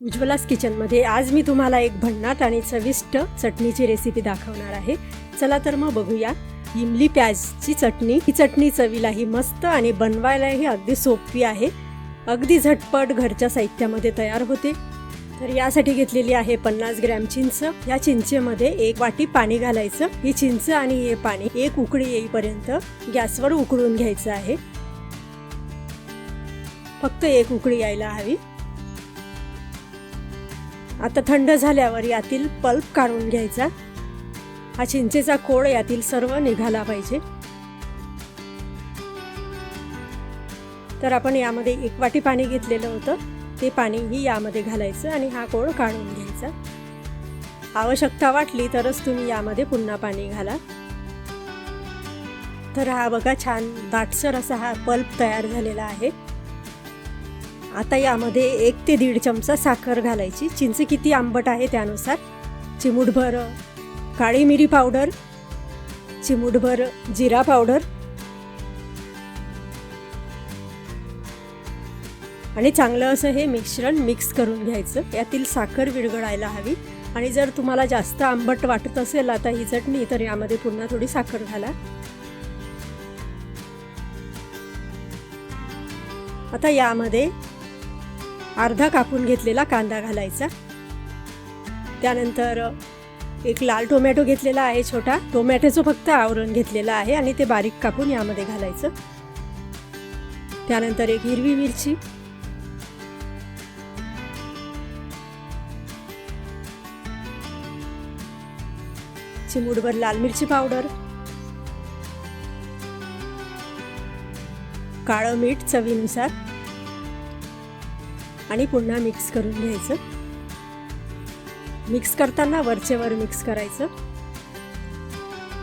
उज्ज्वलास किचनमध्ये आज मी तुम्हाला एक भन्नाट आणि चविष्ट चटणीची रेसिपी दाखवणार आहे. चला तर मग बघूया. इमली प्याजची चटणी ही चटणी चवीलाही मस्त आणि बनवायलाही अगदी सोपी आहे. अगदी झटपट घरच्या साहित्यामध्ये तयार होते. तर यासाठी घेतलेली आहे पन्नास ग्रॅम चिंच. या चिंचेमध्ये एक वाटी पाणी घालायचं. ही चिंच आणि हे पाणी एक उकळी येईपर्यंत गॅसवर उकळून घ्यायचं आहे. फक्त एक उकळी यायला हवी. आता थंड झाल्यावर यातील पल्प काढून घ्यायचा. हा चिंचेचा कोळ यातील सर्व निघाला पाहिजे. तर आपण यामध्ये एक वाटी पाणी घेतलेलं होतं. ते पाणीही यामध्ये घालायचं आणि हा कोळ काढून घ्यायचा. आवश्यकता वाटली तरच तुम्ही यामध्ये पुन्हा पाणी घाला. तर हा बघा छान दाटसर असा हा पल्प तयार झालेला आहे. आता यामध्ये एक ते दीड चमचा साखर घालायची. चिंच किती आंबट आहे त्यानुसार. चिमूटभर काळी मिरी पावडर. चिमूटभर जिरा पावडर. आणि चांगलं असं हे मिश्रण मिक्स करून घ्यायचं. यातील साखर विरघळायला हवी. आणि जर तुम्हाला जास्त आंबट वाटत असेल आता ही चटणी तर यामध्ये पुन्हा थोडी साखर घाला. आता यामध्ये अर्धा कापून घेतलेला कांदा घालायचा. त्यानंतर एक लाल टोमॅटो घेतलेला आहे छोटा. टोमॅटोचं फक्त आवरण घेतलेलं आहे आणि ते बारीक कापून यामध्ये घालायचं. त्यानंतर एक हिरवी मिरची. चिमूटभर लाल मिरची पावडर. काळं मीठ चवीनुसार. आणि पुन्हा मिक्स करून घ्यायचं. मिक्स करताना वरचेवर मिक्स करायचं.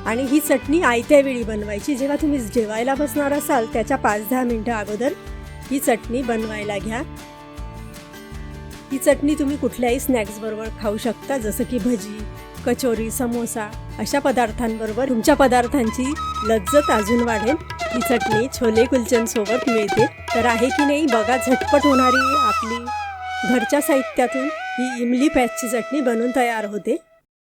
आणि ही चटणी आयत्या वेळी बनवायची. जेव्हा तुम्ही जेवायला बसणार असाल त्याच्या पाच दहा मिनटं अगोदर ही चटणी बनवायला घ्या. ही चटणी तुम्ही कुठल्याही स्नॅक्स बरोबर खाऊ शकता जसं की भजी कचोरी समोसा अशा पदार्थांबरोबर तुमच्या पदार्थांची लज्जत अजून वाढेल. ही चटणी छोले कुलचनसोबत मिळते. तर आहे की नाही बघा झटपट होणारी आपली घरच्या साहित्यातून ही इमली पॅचची चटणी बनवून तयार होते.